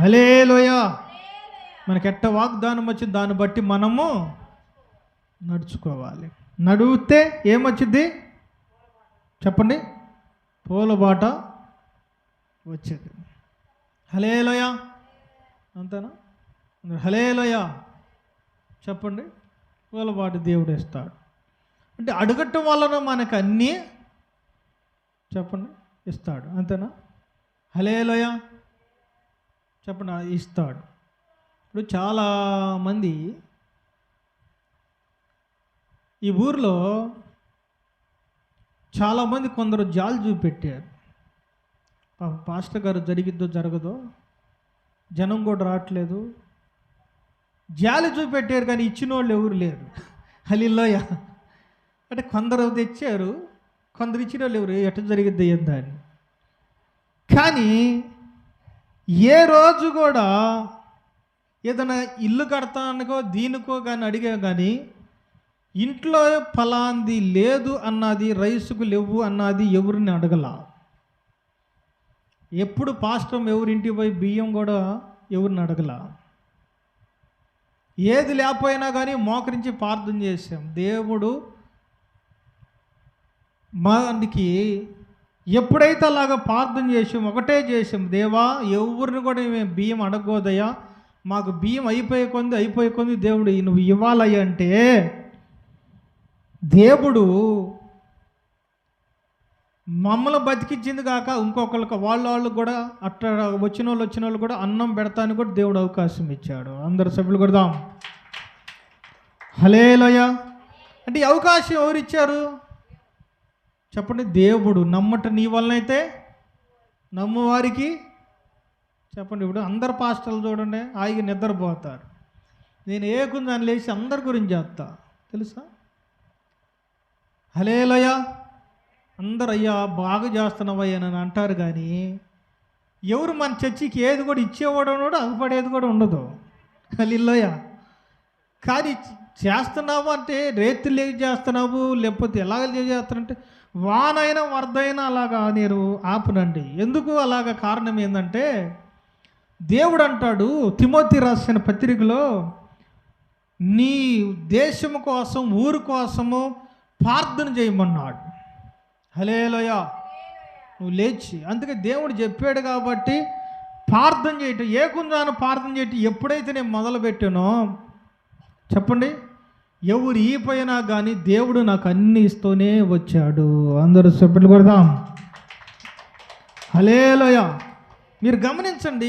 Hallelujah మనకి ఎట్ట వాగ్దానం వచ్చింది? దాన్ని బట్టి మనము నడుచుకోవాలి. నడిగితే ఏమొచ్చింది చెప్పండి. పూలబాట వచ్చేది. హలేలోయ అంతేనా? హలేలోయ చెప్పండి. పూలబాట దేవుడు ఇస్తాడు. అంటే అడగటం వలన మనకు అన్నీ చెప్పండి ఇస్తాడు. అంతేనా? హలేలోయ చెప్పండి ఇస్తాడు. ఇప్పుడు చాలామంది ఈ ఊర్లో చాలామంది కొందరు జాలు చూపెట్టారు. పాస్టర్ గారు జరిగిద్దో జరగదో జనం కూడా రావట్లేదు. జాలి చూపెట్టారు కానీ ఇచ్చిన వాళ్ళు ఎవరు లేరు. హలిలోయ అంటే కొందరు తెచ్చారు కొందరు ఇచ్చిన వాళ్ళు ఎవరు? ఎట్ట జరిగిద్ది ఏందా అని. కానీ ఏ రోజు కూడా ఏదైనా ఇల్లు కడతానుకో దీనికో కానీ అడిగా కానీ ఇంట్లో ఫలాంది లేదు అన్నది రైసుకు లేవు అన్నది ఎవరిని అడగల? ఎప్పుడు పాస్టం ఎవరింటికి పోయి బియ్యం కూడా ఎవరిని అడగల? ఏది లేకపోయినా కానీ మోకరించి ప్రార్థన చేసాం దేవుడు మనకి ఎప్పుడైతే అలాగా ప్రార్థన చేసాం ఒకటే చేసాం దేవా ఎవరిని కూడా మేము బియ్యం అడగోదయ్యా మాకు బియ్యం అయిపోయే కొంది అయిపోయే కొంది దేవుడు నువ్వు ఇవ్వాలయ్య అంటే దేవుడు మమ్మల్ని బతికించింది కాక ఇంకొకరికి వాళ్ళ వాళ్ళు కూడా అట్ట వచ్చిన వాళ్ళు వచ్చిన వాళ్ళు కూడా అన్నం పెడతానికి కూడా దేవుడు అవకాశం ఇచ్చాడు. అందరు సభ్యులు కొడదాం. హలేలోయ అంటే అవకాశం ఎవరు ఇచ్చారు? చెప్పండి దేవుడు నమ్మట నీ వలనైతే నమ్మువారికి చెప్పండి ఇప్పుడు అందరు పాస్టర్లు చూడండి ఆగి నిద్రపోతారు. నేను ఏకుందని లేచి అందరి గురించి చేస్తా తెలుసా? హలేలయ అందరు అయ్యా బాగా చేస్తున్నావయ్యా అని అంటారు కానీ ఎవరు మన చర్చికి ఏది కూడా ఇచ్చేవాడు కూడా అగపడేది కూడా ఉండదు. హలిలోయ. కానీ చేస్తున్నావు అంటే రేతులు లేక చేస్తున్నావు లేకపోతే ఎలాగ చేస్తానంటే వానైనా వరదైనా అలాగా నేను ఆపునండి. ఎందుకు అలాగ కారణం ఏంటంటే దేవుడు అంటాడు తిమోతి రాసిన పత్రికలో నీ దేశం కోసం ఊరు కోసము ప్రార్థన చేయమన్నాడు. హలేలోయ నువ్వు లేచి. అందుకే దేవుడు చెప్పాడు కాబట్టి ప్రార్థన చేయటం ఏ కుందాను ప్రార్థన చేయటం ఎప్పుడైతే నేను మొదలుపెట్టానో చెప్పండి. ఎవరు ఈ పైన కానీ దేవుడు నాకు అన్ని ఇస్తూనే వచ్చాడు. అందరూ చెప్పట్లు కొడదాం. హలేలోయ మీరు గమనించండి